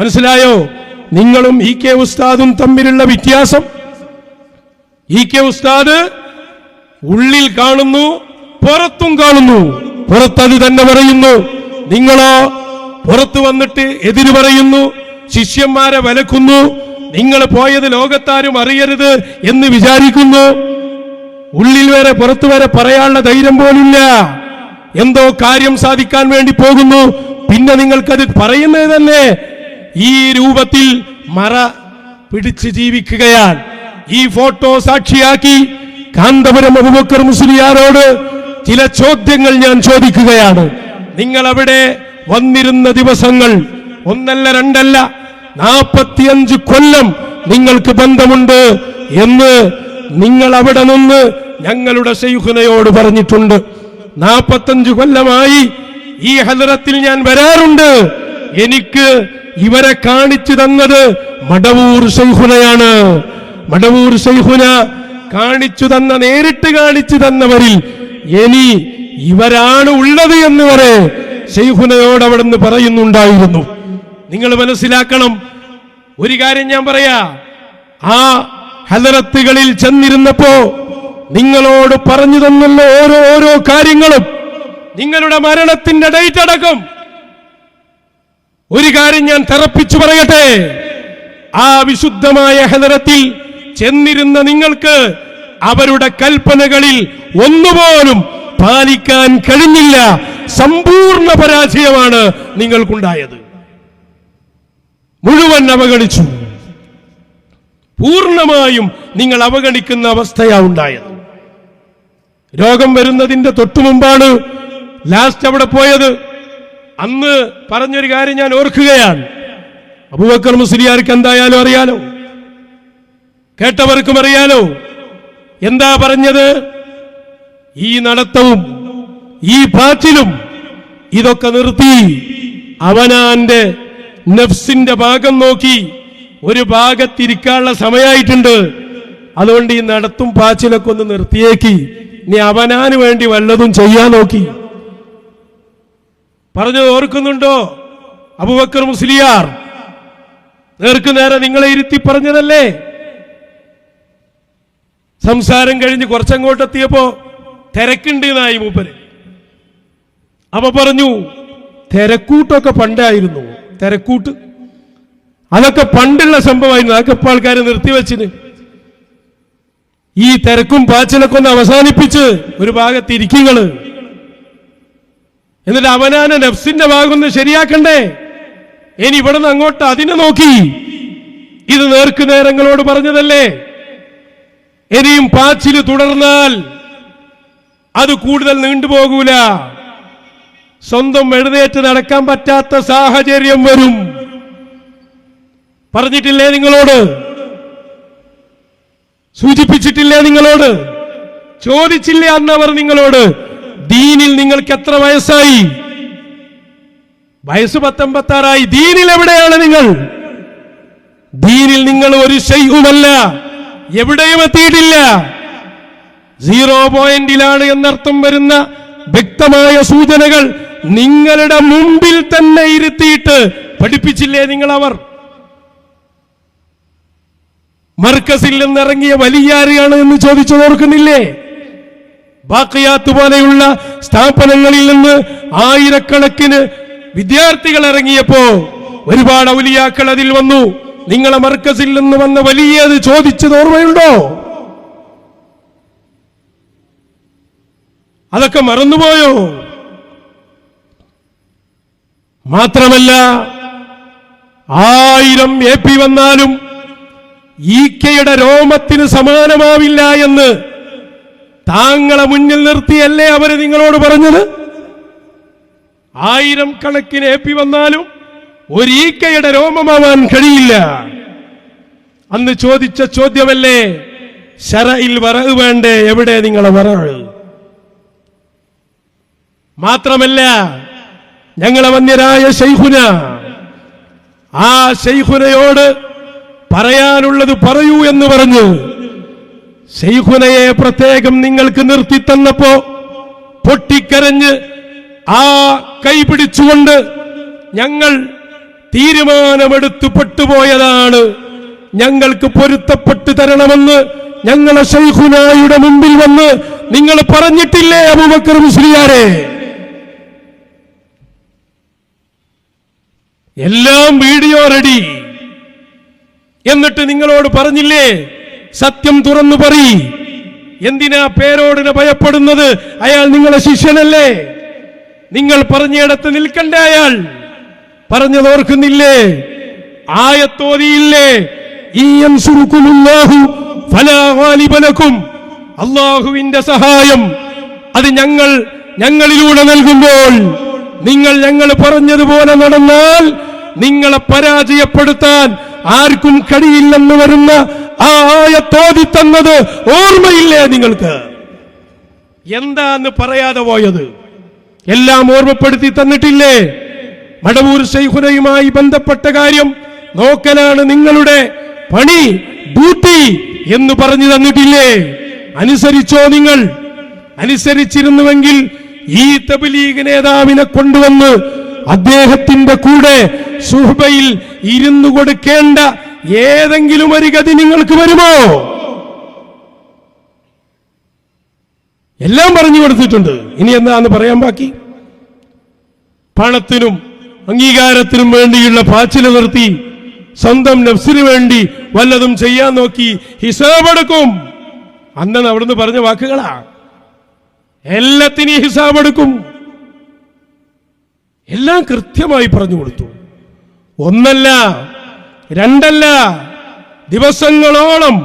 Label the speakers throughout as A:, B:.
A: മനസ്സിലായോ? നിങ്ങളും E K ഉസ്താദും തമ്മിലുള്ള വ്യത്യാസം. ഇ കെ ഉസ്താദ് ഉള്ളിൽ കാണുന്നു പുറത്തും കാണുന്നു. പുറത്തത് തന്നെ പറയുന്നു. നിങ്ങളോ പുറത്തു വന്നിട്ട് എതിര് പറയുന്നു ശിഷ്യന്മാരെ വലക്കുന്നു നിങ്ങൾ പോയത് ലോകത്താരും അറിയരുത് എന്ന് വിചാരിക്കുന്നു. ഉള്ളിൽ വരെ പുറത്തു വരെ പറയാനുള്ള ധൈര്യം പോലില്ല. എന്തോ കാര്യം സാധിക്കാൻ വേണ്ടി പോകുന്നു. പിന്നെ നിങ്ങൾക്കത് പറയുന്നത് തന്നെ ഈ രൂപത്തിൽ മറ പിടിച്ച് ജീവിക്കുകയാൽ ഈ ഫോട്ടോ സാക്ഷിയാക്കി കാന്തപുരം അബുബക്കർ മുസ്ലിയാരോട് ചില ചോദ്യങ്ങൾ ഞാൻ ചോദിക്കുകയാണ്. നിങ്ങൾ അവിടെ വന്നിരുന്ന ദിവസങ്ങൾ ഒന്നല്ല രണ്ടല്ല നാപ്പത്തിയഞ്ച് കൊല്ലം നിങ്ങൾക്ക് ബന്ധമുണ്ട് എന്ന് നിങ്ങൾ അവിടെ നിന്ന് ഞങ്ങളുടെ ശൈഖുനയോട് പറഞ്ഞിട്ടുണ്ട്. നാപ്പത്തഞ്ചു കൊല്ലമായി ഈ ഹലറത്തിൽ ഞാൻ വരാറുണ്ട്. എനിക്ക് ഇവരെ കാണിച്ചു തന്നത് മടവൂർ സൈഹുനയാണ് മടവൂർ സൈഹുന കാണിച്ചു തന്ന നേരിട്ട് കാണിച്ചു തന്നവരിൽ ഇനി ഇവരാണ് ഉള്ളത് എന്ന് വരെ ശൈഖുനയോട് അവിടെ നിന്ന് പറയുന്നുണ്ടായിരുന്നു. നിങ്ങൾ മനസ്സിലാക്കണം ഒരു കാര്യം ഞാൻ പറയാ. ആ ഹലറത്തുകളിൽ ചെന്നിരുന്നപ്പോ നിങ്ങളോട് പറഞ്ഞു തന്നുള്ള ഓരോ ഓരോ കാര്യങ്ങളും. നിങ്ങളുടെ മരണത്തിന്റെ ഡേറ്റ് അടക്കം ഒരു കാര്യം ഞാൻ തെറപ്പിച്ചു പറയട്ടെ. ആ വിശുദ്ധമായ ഹദരത്തിൽ ചെന്നിരുന്ന നിങ്ങൾക്ക് അവരുടെ കൽപ്പനകളിൽ ഒന്നുപോലും പാലിക്കാൻ കഴിഞ്ഞില്ല. സമ്പൂർണ പരാജയമാണ് നിങ്ങൾക്കുണ്ടായത്. മുഴുവൻ അവഗണിച്ചു. പൂർണമായും നിങ്ങൾ അവഗണിക്കുന്ന അവസ്ഥയാ ഉണ്ടായത്. രോഗം വരുന്നതിന്റെ തൊട്ടുമുമ്പാണ് ലാസ്റ്റ് അവിടെ പോയത്. അന്ന് പറഞ്ഞൊരു കാര്യം ഞാൻ ഓർക്കുകയാണ്. അബൂബക്കർ മുസ്ലിയാർക്ക് എന്തായാലും അറിയാലോ? കേട്ടവർക്കും അറിയാലോ? എന്താ പറഞ്ഞത്? ഈ നടത്തവും ഈ പാച്ചിലും ഇതൊക്കെ നിർത്തി അവനാന്റെ നഫ്സിന്റെ ഭാഗം നോക്കി ഒരു ഭാഗത്തിരിക്കാനുള്ള സമയമായിട്ടുണ്ട് അതുകൊണ്ട് ഈ നടത്തും പാച്ചിലൊക്കെ ഒന്ന് നിർത്തിയേക്കി. നീ അവനാന് വേണ്ടി വല്ലതും ചെയ്യാൻ നോക്കി. പറഞ്ഞത് ഓർക്കുന്നുണ്ടോ? അബുബക്കർ മുസ്ലിയാർ? നേർക്കു നേരെ നിങ്ങളെ ഇരുത്തി പറഞ്ഞതല്ലേ? സംസാരം കഴിഞ്ഞ് കുറച്ചങ്ങോട്ടെത്തിയപ്പോ തിരക്കുണ്ട് എന്നായി മൂപ്പര്. അപ്പൊ പറഞ്ഞു തിരക്കൂട്ടൊക്കെ പണ്ടായിരുന്നു തിരക്കൂട്ട്. അതൊക്കെ പണ്ടുള്ള സംഭവമായിരുന്നു അതൊക്കെ ഇപ്പൊ ആൾക്കാർ നിർത്തിവെച്ചിന്. ഈ തിരക്കും പാച്ചിലൊക്കെ ഒന്ന് അവസാനിപ്പിച്ച് ഒരു ഭാഗത്ത് ഇരിക്കുങ്ങൾ എന്നിട്ട് അവനാണ് നഫ്സിന്റെ ഭാഗമൊന്ന് ശരിയാക്കണ്ടേ? ഇനി ഇവിടുന്ന് അങ്ങോട്ട് അതിനെ നോക്കി. ഇത് നേർക്ക് നേരങ്ങളോട് പറഞ്ഞതല്ലേ? ഇനിയും പാച്ചിൽ തുടർന്നാൽ അത് കൂടുതൽ നീണ്ടുപോകൂല സ്വന്തം എഴുന്നേറ്റ് നടക്കാൻ പറ്റാത്ത സാഹചര്യം വരും. പറഞ്ഞിട്ടില്ലേ നിങ്ങളോട്? സൂചിപ്പിച്ചിട്ടില്ലേ നിങ്ങളോട്? ചോദിച്ചില്ലേ അന്നവർ നിങ്ങളോട്? ദീനിൽ നിങ്ങൾക്ക് എത്ര വയസ്സായി? വയസ്സ് പത്തൊമ്പത്താറായി. ദീനിൽ എവിടെയാണ് നിങ്ങൾ? ദീനിൽ നിങ്ങൾ ഒരു ശൈഹുമല്ല എവിടെയും എത്തിയിട്ടില്ല. സീറോ പോയിന്റിലാണ് എന്നർത്ഥം വരുന്ന വ്യക്തമായ സൂചനകൾ നിങ്ങളുടെ മുമ്പിൽ തന്നെ ഇരുത്തിയിട്ട് പഠിപ്പിച്ചില്ലേ നിങ്ങൾ അവർ മർക്കസിൽ നിന്നിറങ്ങിയ വലിയാരെയാണ് എന്ന് ചോദിച്ചത് ഓർക്കുന്നില്ലേ ബാക്കിയാത്ത് പോലെയുള്ള സ്ഥാപനങ്ങളിൽ നിന്ന് ആയിരക്കണക്കിന് വിദ്യാർത്ഥികൾ ഇറങ്ങിയപ്പോ ഒരുപാട് ഔലിയാക്കൾ അതിൽ വന്നു. നിങ്ങളെ മർക്കസിൽ നിന്ന് വന്ന വലിയത് ചോദിച്ചത് ഓർമ്മയുണ്ടോ? അതൊക്കെ മറന്നുപോയോ? മാത്രമല്ല ആയിരം എ പി വന്നാലും ഈ കെയുടെ രോമത്തിന് സമാനമാവില്ല എന്ന് താങ്കളെ മുന്നിൽ നിർത്തിയല്ലേ അവർ നിങ്ങളോട് പറഞ്ഞത്? ആയിരം കണക്കിന് എ പി വന്നാലും ഒരു ഈക്കയുടെ രോമമാവാൻ കഴിയില്ല. അന്ന് ചോദിച്ച ചോദ്യമല്ലേ ശരയിൽ വറവ് വേണ്ടേ? എവിടെ നിങ്ങളെ വറവ് മാത്രമല്ല ഞങ്ങളെ വന്യരായ ശൈഖുന ആ ശൈഖുനയോട് പറയാനുള്ളത് പറയൂ എന്ന് പറഞ്ഞു. ശൈഖുനയെ പ്രത്യേകം നിങ്ങൾക്ക് നിർത്തി തന്നപ്പോ പൊട്ടിക്കരഞ്ഞ് ആ കൈ പിടിച്ചുകൊണ്ട് ഞങ്ങൾ തീരുമാനമെടുത്തു പെട്ടുപോയതാണ്. ഞങ്ങൾക്ക് പൊരുത്തപ്പെട്ടു തരണമെന്ന് ഞങ്ങളെ ഷെയ്ഖുനായുടെ മുമ്പിൽ വന്ന് നിങ്ങൾ പറഞ്ഞിട്ടില്ലേ അബൂബക്കർ മുസ്ലിയാരെ? എല്ലാം വീഡിയോ റെഡി. എന്നിട്ട് നിങ്ങളോട് പറഞ്ഞില്ലേ സത്യം തുറന്നു പറ എന്തിനാ പേരോടിനെ ഭയപ്പെടുന്നത്? അയാൾ നിങ്ങളെ ശിഷ്യനല്ലേ? നിങ്ങൾ പറഞ്ഞിടത്ത് നിൽക്കണ്ടേ അയാൾ? പറഞ്ഞത് ഓർക്കുന്നില്ലേ? ആയത്തോതിയില്ലേ. അള്ളാഹുവിന്റെ സഹായം അത് ഞങ്ങൾ ഞങ്ങളിലൂടെ നൽകുമ്പോൾ നിങ്ങൾ ഞങ്ങൾ പറഞ്ഞതുപോലെ നടന്നാൽ നിങ്ങളെ പരാജയപ്പെടുത്താൻ ആർക്കും കഴിയില്ലെന്ന് വരുന്ന ആ ആയത്തോതി തന്നത് ഓർമ്മയില്ലേ നിങ്ങൾക്ക്? എന്താന്ന് പറയാതെ പോയത്? എല്ലാം ഓർമ്മപ്പെടുത്തി തന്നിട്ടില്ലേ? മടവൂർ ശൈഖുനയുമായി ബന്ധപ്പെട്ട കാര്യം നോക്കലാണ് നിങ്ങളുടെ പണി ഡ്യൂട്ടി എന്ന് പറഞ്ഞു തന്നിട്ടില്ലേ? അനുസരിച്ചോ നിങ്ങൾ? അനുസരിച്ചിരുന്നുവെങ്കിൽ ഈ തബലീഗ് നേതാവിനെ കൊണ്ടുവന്ന് അദ്ദേഹത്തിന്റെ കൂടെ സുഹബയിൽ ഇരുന്നു കൊടുക്കേണ്ട ഏതെങ്കിലും ഒരു ഗതി നിങ്ങൾക്ക് വരുമോ? എല്ലാം പറഞ്ഞു കൊടുത്തിട്ടുണ്ട്. ഇനി എന്താന്ന് പറയാൻ ബാക്കി? പണത്തിനും അംഗീകാരത്തിനും വേണ്ടിയുള്ള പാച്ചിൽ നിർത്തി സ്വന്തം നഫ്സിന് വേണ്ടി വല്ലതും ചെയ്യാൻ നോക്കി ഹിസാബെടുക്കും അന്നാണ് അവിടുന്ന് പറഞ്ഞ വാക്കുകളാ. എല്ലാത്തിനും ഹിസാബെടുക്കും എല്ലാം കൃത്യമായി പറഞ്ഞു കൊടുത്തു. ഒന്നല്ല രണ്ടല്ല ദിവസങ്ങളോളം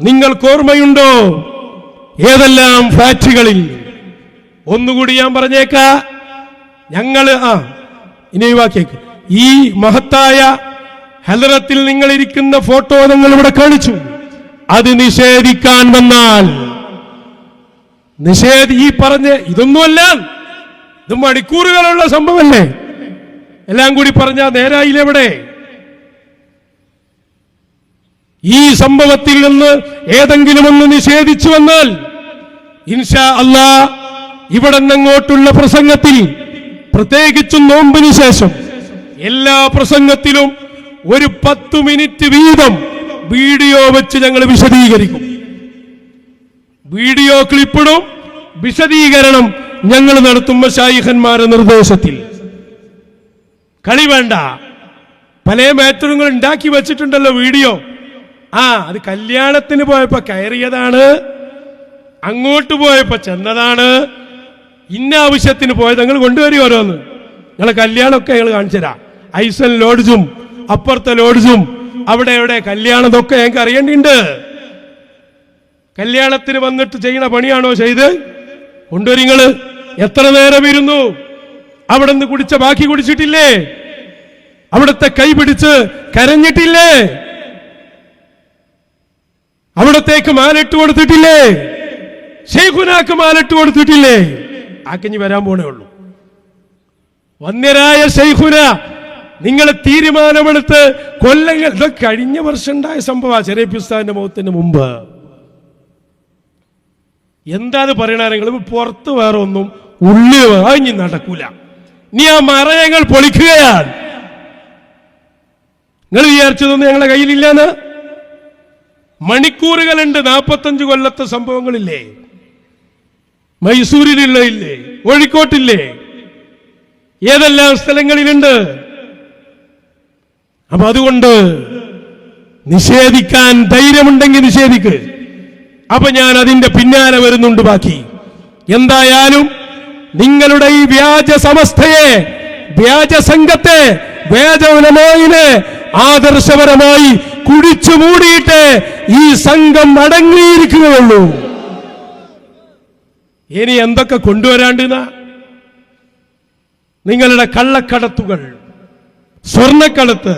A: നിങ്ങൾക്ക് ഓർമ്മയുണ്ടോ? ഏതെല്ലാം ഫ്ലാറ്റുകളിൽ? ഒന്നുകൂടി ഞാൻ പറഞ്ഞേക്ക. ഞങ്ങൾ ആ ഇനി വാക്കിയേക്ക് ഈ മഹത്തായ ഹലറത്തിൽ നിങ്ങൾ ഇരിക്കുന്ന ഫോട്ടോ നിങ്ങൾ ഇവിടെ കാണിച്ചു. അത് നിഷേധിക്കാൻ വന്നാൽ നിഷേധി ഈ പറഞ്ഞ ഇതൊന്നുമല്ല ഇത് മണിക്കൂറുകളുള്ള സംഭവമല്ലേ? എല്ലാം കൂടി പറഞ്ഞാൽ നേരായില്ലെവിടെ ഈ സംഭവത്തിൽ നിന്ന് ഏതെങ്കിലും ഒന്ന് നിഷേധിച്ചു വന്നാൽ ഇൻഷാ അല്ലാ ഇവിടെ നിന്നങ്ങോട്ടുള്ള പ്രസംഗത്തിൽ പ്രത്യേകിച്ചും നോമ്പിന് ശേഷം എല്ലാ പ്രസംഗത്തിലും ഒരു പത്തു മിനിറ്റ് വീതം വീഡിയോ വെച്ച് ഞങ്ങൾ വിശദീകരിക്കും. വീഡിയോ ക്ലിപ്പിടും വിശദീകരണം ഞങ്ങൾ നടത്തും ഷായിഖന്മാരുടെ നിർദ്ദേശത്തിൽ. കളി വേണ്ട. പല മാറ്ററുകൾ ഉണ്ടാക്കി വെച്ചിട്ടുണ്ടല്ലോ വീഡിയോ. ആ അത് കല്യാണത്തിന് പോയപ്പോ കയറിയതാണ്. അങ്ങോട്ട് പോയപ്പോ ചെന്നതാണ്. ഇന്ന ആവശ്യത്തിന് പോയത് നിങ്ങൾ കൊണ്ടുവരും ഓരോന്ന്? ഞങ്ങളെ കല്യാണമൊക്കെ ഞങ്ങൾ കാണിച്ചു തരാം ഐസൻ ലോഡ്ജും അപ്പുറത്തെ ലോഡ്ജും അവിടെ എവിടെ കല്യാണം ഇതൊക്കെ ഞങ്ങൾക്ക് അറിയേണ്ടിണ്ട് കല്യാണത്തിന് വന്നിട്ട് ചെയ്യുന്ന പണിയാണോ ചെയ്ത്? കൊണ്ടുവരി നിങ്ങൾ എത്ര നേരം ഇരുന്നു? അവിടെ നിന്ന് കുടിച്ച ബാക്കി കുടിച്ചിട്ടില്ലേ? അവിടുത്തെ കൈ പിടിച്ച് കരഞ്ഞിട്ടില്ലേ? അവിടത്തേക്ക് മാലിട്ട് കൊടുത്തിട്ടില്ലേ? ഷെയ്ഖുനാക്ക് മാലിട്ട് കൊടുത്തിട്ടില്ലേ? ആക്കഞ്ഞി വരാൻ പോണേ ഉള്ളൂ. വന്യരായ ഷെയ്ഖുന നിങ്ങൾ തീരുമാനമെടുത്ത് കൊല്ലങ്ങൾ ഇത് കഴിഞ്ഞ വർഷം ഉണ്ടായ സംഭവമാണ് ചെറിയ പിസ്താന്റെ മുഖത്തിന് മുമ്പ്. എന്താത് പറയണ? നിങ്ങൾ പുറത്ത് വേറെ ഒന്നും ഉള്ളിൽ വാങ്ങി നടക്കൂല. നീ ആ മറയങ്ങൾ പൊളിക്കുകയാണ്. നിങ്ങൾ വിചാരിച്ചതൊന്നും ഞങ്ങളുടെ കയ്യിലില്ലാന്ന്? മണിക്കൂറുകളുണ്ട് നാൽപ്പത്തഞ്ച് കൊല്ലത്തെ സംഭവങ്ങളില്ലേ? മൈസൂരിലുള്ള ഇല്ലേ കോഴിക്കോട്ടില്ലേ? ഏതെല്ലാം സ്ഥലങ്ങളിലുണ്ട്? അപ്പൊ അതുകൊണ്ട് നിഷേധിക്കാൻ ധൈര്യമുണ്ടെങ്കിൽ നിഷേധിക്ക്. അപ്പൊ ഞാൻ അതിന്റെ പിന്നാലെ വരുന്നുണ്ട് ബാക്കി. എന്തായാലും നിങ്ങളുടെ ഈ വ്യാജ സമസ്തയെ വ്യാജ സംഘത്തെ വ്യാജവനമായിനെ ആദർശപരമായി കുടിച്ചു മൂടിയിട്ട് ഈ സംഘം അടങ്ങിയിരിക്കുകയുള്ളൂ ഇനി എന്തൊക്കെ കൊണ്ടുവരാണ്ടെന്ന നിങ്ങളുടെ കള്ളക്കടത്തുകൾ സ്വർണക്കടത്ത്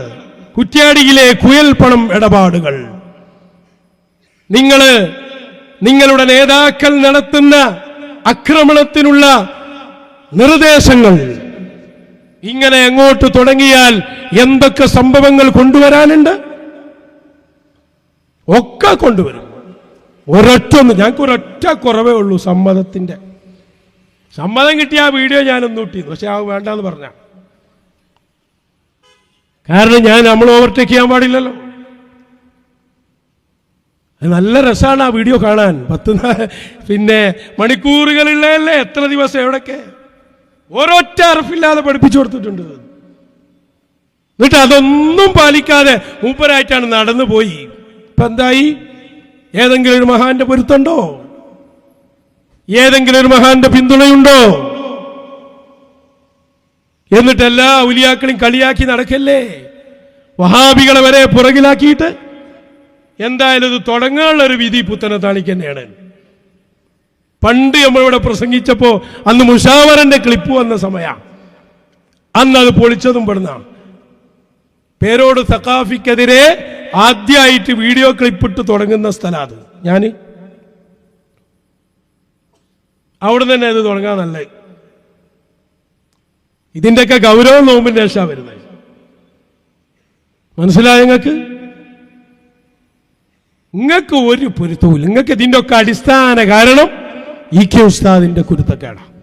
A: കുറ്റ്യാടിയിലെ കുയൽപ്പണം ഇടപാടുകൾ. നിങ്ങൾ നിങ്ങളുടെ നേതാക്കൾ നടത്തുന്ന ആക്രമണത്തിനുള്ള നിർദ്ദേശങ്ങൾ. ഇങ്ങനെ അങ്ങോട്ട് തുടങ്ങിയാൽ എന്തൊക്കെ സംഭവങ്ങൾ കൊണ്ടുവരാനുണ്ട്? ഒക്കെ കൊണ്ടുവരും. ഒരൊറ്റ ഞങ്ങൾക്ക് ഒരൊറ്റ കുറവേ ഉള്ളൂ സമ്മതത്തിന്റെ. സമ്മതം കിട്ടിയ ആ വീഡിയോ ഞാൻ ഇട്ടിരുന്നു പക്ഷെ ആ വേണ്ടെന്ന് പറഞ്ഞ. കാരണം ഞാൻ നമ്മൾ ഓവർടേക്ക് ചെയ്യാൻ പാടില്ലല്ലോ. നല്ല രസമാണ് ആ വീഡിയോ കാണാൻ. പത്ത് പിന്നെ മണിക്കൂറുകളില്ലേ എത്ര ദിവസം എവിടൊക്കെ ഒരൊറ്റ അറഫില്ലാതെ പഠിപ്പിച്ചു കൊടുത്തിട്ടുണ്ട്. എന്നിട്ട് അതൊന്നും പാലിക്കാതെ മൂപ്പരായിട്ടാണ് നടന്നു പോയി ഇപ്പൊ എന്തായി ഏതെങ്കിലും ഒരു മഹാന്റെ പൊരുത്തുണ്ടോ? ഏതെങ്കിലും ഒരു മഹാന്റെ പിന്തുണയുണ്ടോ? എന്നിട്ട് എല്ലാ ഉലിയാക്കളും കളിയാക്കി നടക്കല്ലേ? വഹാബികളെ വരെ പുറകിലാക്കിയിട്ട് എന്തായാലും ഇത് തുടങ്ങാനുള്ള ഒരു വിധി പുത്തനെ താണിക്ക് തന്നെയാണ് പണ്ട് നമ്മളിവിടെ പ്രസംഗിച്ചപ്പോ അന്ന് മുഷാവറന്റെ ക്ലിപ്പ് വന്ന സമയ. അന്ന് അത് പൊളിച്ചതും പെടുന്ന പേരോട് സഖാഫിക്കെതിരെ ആദ്യമായിട്ട് വീഡിയോ ക്ലിപ്പ് ഇട്ട് തുടങ്ങുന്ന സ്ഥലം അത്. ഞാൻ അവിടെ തന്നെ അത് തുടങ്ങാൻ നല്ല ഇതിന്റെയൊക്കെ ഗൗരവം നോമ്പിൻ ശേഷ വരുന്നത്. മനസ്സിലായ നിങ്ങൾക്ക്? നിങ്ങൾക്ക് ഒരു പൊരുത്തവും നിങ്ങൾക്ക് ഇതിന്റെ ഒക്കെ അടിസ്ഥാന കാരണം ഇ കെ ഉസ്താദിന്റെ കുരുത്തക്കേടാണ്